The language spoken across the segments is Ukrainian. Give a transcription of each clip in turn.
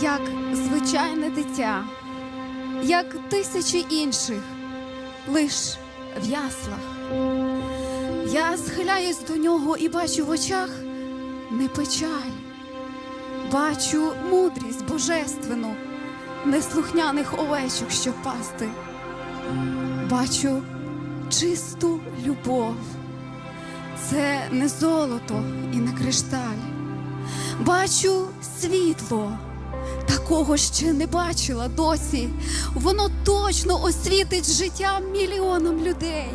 як звичайне дитя, як тисячі інших, лиш в яслах. Я схиляюсь до нього і бачу в очах не печаль, бачу мудрість божественну, неслухняних овечок, що пасти. Бачу чисту любов. Це не золото і не кришталь. Бачу світло, такого ще не бачила досі. Воно точно освітить життя мільйонам людей.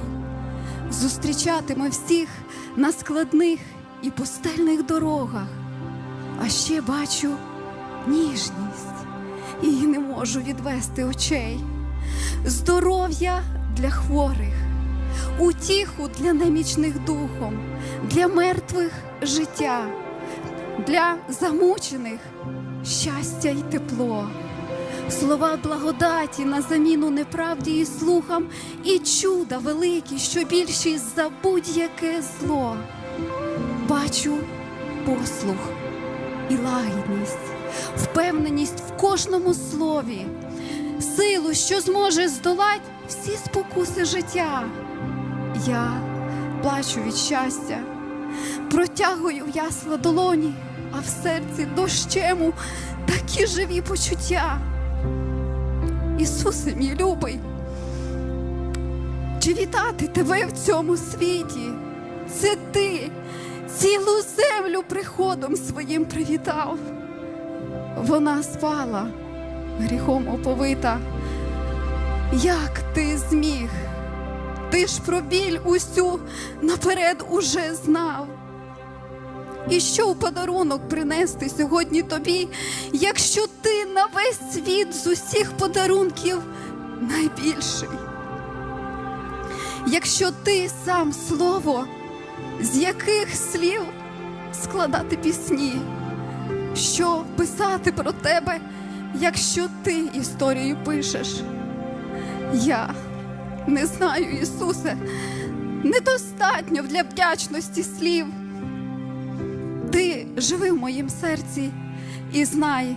Зустрічатиме всіх на складних і пустельних дорогах. А ще бачу ніжність і не можу відвести очей. Здоров'я для хворих, утіху для немічних духом, для мертвих життя, для замучених щастя й тепло, слова благодаті на заміну неправді і слухам, і чуда великі, що більші за будь-яке зло. Бачу послух і лагідність, впевненість в кожному слові, силу, що зможе здолати всі спокуси життя. Я плачу від щастя, протягую ясла долоні, а в серці дощему такі живі почуття. Ісусе, мій любий, чи вітати тебе в цьому світі? Це ти цілу землю приходом своїм привітав. Вона спала, гріхом оповита. Як ти зміг? Ти ж про біль усю наперед уже знав. І що у подарунок принести сьогодні тобі, якщо ти на весь світ з усіх подарунків найбільший? Якщо ти сам слово, з яких слів складати пісні, що писати про тебе, якщо ти історію пишеш? Я не знаю, Ісусе, недостатньо для вдячності слів. Живи в моїм серці і знай,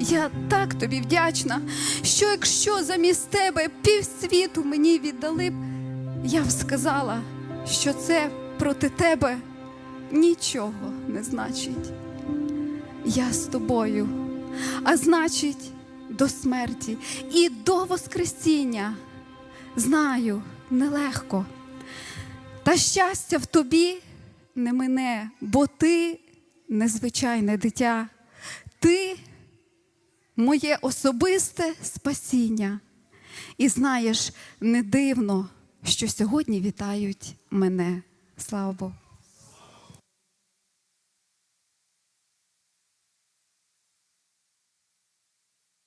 я так тобі вдячна, що якщо замість тебе півсвіту мені віддали б, я б сказала, що це проти тебе нічого не значить. Я з тобою, а значить, до смерті і до Воскресіння. Знаю, нелегко. Та щастя в тобі не мине, бо ти незвичайне дитя. Ти моє особисте спасіння. І знаєш, не дивно, що сьогодні вітають мене. Слава Богу.